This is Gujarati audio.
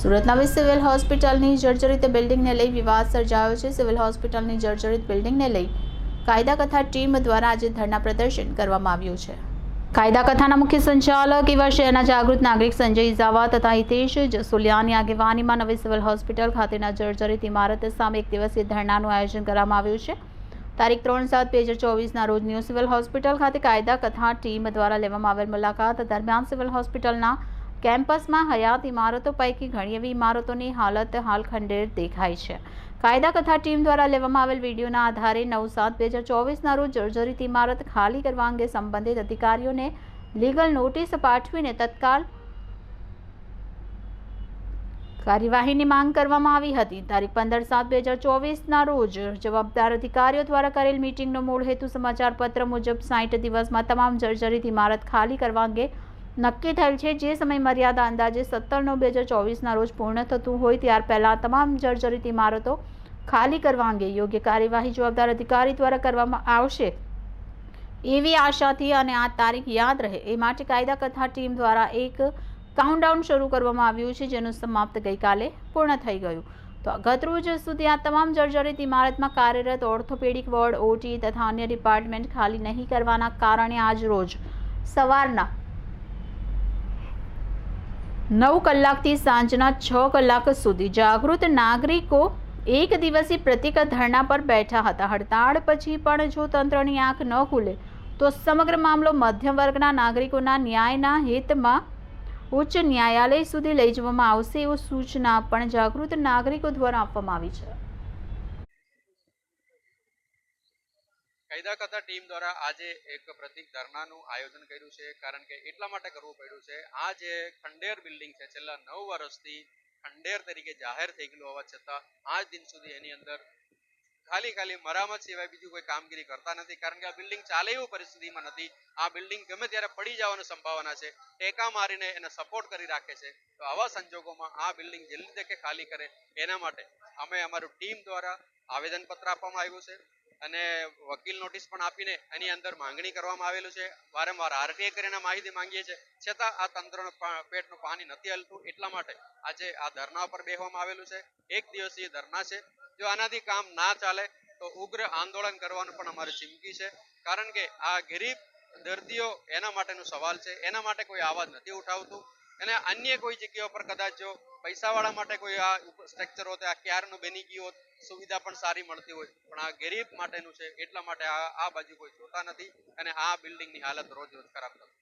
સુરત નવી સિવિલ હોસ્પિટલની જર્જરિત બિલ્ડિંગને લઈ વિવાદ સર્જાયો છે. સિવિલ હોસ્પિટલની જર્જરિત બિલ્ડિંગને લઈ કાયદા કથા ટીમ દ્વારા આજે ધરણા પ્રદર્શન કરવામાં આવ્યું છે. કાયદા કથાના મુખ્ય સંચાલક એવા શહેરના જાગૃત નાગરિક સંજય ઇઝાવા તથા હિતેશ જસુલિયાની આગેવાનીમાં નવી સિવિલ હોસ્પિટલ ખાતેના જર્જરિત ઇમારત સામે એક દિવસીય ધરણાનું આયોજન કરવામાં આવ્યું છે. તારીખ ત્રણ સાત બે હજાર ચોવીસના રોજ ન્યૂ સિવિલ હોસ્પિટલ ખાતે કાયદા કથા ટીમ દ્વારા લેવામાં આવેલ મુલાકાત દરમિયાન સિવિલ હોસ્પિટલના કેમ્પસમાં હયાત ઇમારતો પૈકી ઘણી એવી ઇમારતોની હાલત હાલ ખંડેર દેખાય છે. કાયદા કથા ટીમ દ્વારા લેવામાં આવેલ વિડીયોના આધારે નવ સાત બે હજાર ચોવીસના રોજ જર્જરિત ઇમારત ખાલી કરવા અંગે સંબંધિત અધિકારીઓને લીગલ નોટિસ પાઠવીને તત્કાલ કાર્યવાહીની માંગ કરવામાં આવી હતી. તારીખ પંદર સાત બે હજાર ચોવીસના રોજ જવાબદાર અધિકારીઓ દ્વારા કરેલ મીટિંગનો મૂળ હેતુ સમાચાર પત્ર મુજબ સાઠ દિવસમાં તમામ જર્જરિત ઇમારત ખાલી કરવા અંગે નક્કી થયેલ છે, જે સમય મર્યાદા અંદાજે સત્તર નવ બે હજાર ચોવીસના રોજ પૂર્ણ થતું હોય ત્યાર પહેલાં તમામ જર્જરિત ઇમારતો ખાલી કરવા અંગે યોગ્ય કાર્યવાહી જવાબદાર અધિકારી દ્વારા કરવામાં આવશે. એવી આશાથી અને આ તારીખ યાદ રહે એ માટે કાયદા કથા ટીમ દ્વારા એક કાઉન્ટડાઉન શરૂ કરવામાં આવ્યું છે, જેનું સમાપ્ત ગઈકાલે પૂર્ણ થઈ ગયું. તો ગતરોજ સુધી આ તમામ જર્જરિત ઇમારતમાં કાર્યરત ઓર્થોપેડિક વોર્ડ, ઓટી તથા અન્ય ડિપાર્ટમેન્ટ ખાલી નહીં કરવાના કારણે આજ રોજ સવારના નવ કલાકથી સાંજના છ કલાક સુધી જાગૃત નાગરિકો એક દિવસીય પ્રતિક ધરણા પર બેઠા હતા. હડતાળ પછી પણ જો તંત્રની આંખ ન ખુલે, તો સમગ્ર મામલો મધ્યમ વર્ગના નાગરિકોના ન્યાયના હિતમાં ઉચ્ચ ન્યાયાલય સુધી લઈ જવામાં આવશે એવું સૂચના પણ જાગૃત નાગરિકો દ્વારા આપવામાં આવી છે. કાયદા કથા ટીમ દ્વારા આજે એક પ્રતિક ધરણાનું આયોજન કર્યું છે. કારણ કે એટલા માટે કરવું પડ્યું છે. આ જે ખંડેર બિલ્ડિંગ છે, છેલ્લા નવ વર્ષથી ખંડેર તરીકે જાહેર થઈ ગયેલું હોવા છતાં આજ દિન સુધી એની અંદર ખાલી ખાલી મરામત સિવાય બીજું કોઈ કામગીરી કરતા નથી. કારણ કે આ બિલ્ડિંગ ચાલે એવું પરિસ્થિતિમાં નથી. આ બિલ્ડિંગ ગમે ત્યારે પડી જવાની સંભાવના છે. ટેકા મારીને એને સપોર્ટ કરી રાખે છે. તો આવા સંજોગોમાં આ બિલ્ડિંગ જલ્દી તકે ખાલી કરે, એના માટે અમે અમારું ટીમ દ્વારા આવેદનપત્ર આપવામાં આવ્યું છે. અને વકીલ નોટિસ પણ આપીને એની અંદર માંગણી કરવામાં આવેલું છે. વારંવાર આરટીઆઈ કરીને માહિતી માંગીએ છીએ. છતાં આ તંત્રનું પેટનું પાણી નથી હલતું એટલા માટે આજે આ ધરના પર બેહવામાં આવેલું છે. એક દિવસીય ધરના છે. જો આનાથી કામ ના ચાલે તો ઉગ્ર આંદોલન કરવાનું પણ અમારી ચીમકી છે. કારણ કે આ ગરીબ દર્દીઓ એના માટેનો સવાલ છે. એના માટે કોઈ આવાજ નથી ઉઠાવતું. અને અન્ય કોઈ જગ્યાઓ પર કદાચ જો પૈસાવાળા માટે કોઈ આ સ્ટ્રક્ચર હોત આ ક્યારનું બની ગયું હોત, સુવિધા પણ સારી મળતી હોય. પણ આ ગરીબ માટેનું છે, એટલા માટે આ બાજુ કોઈ જોતા નથી અને આ બિલ્ડિંગની હાલત રોજ રોજ ખરાબ થતી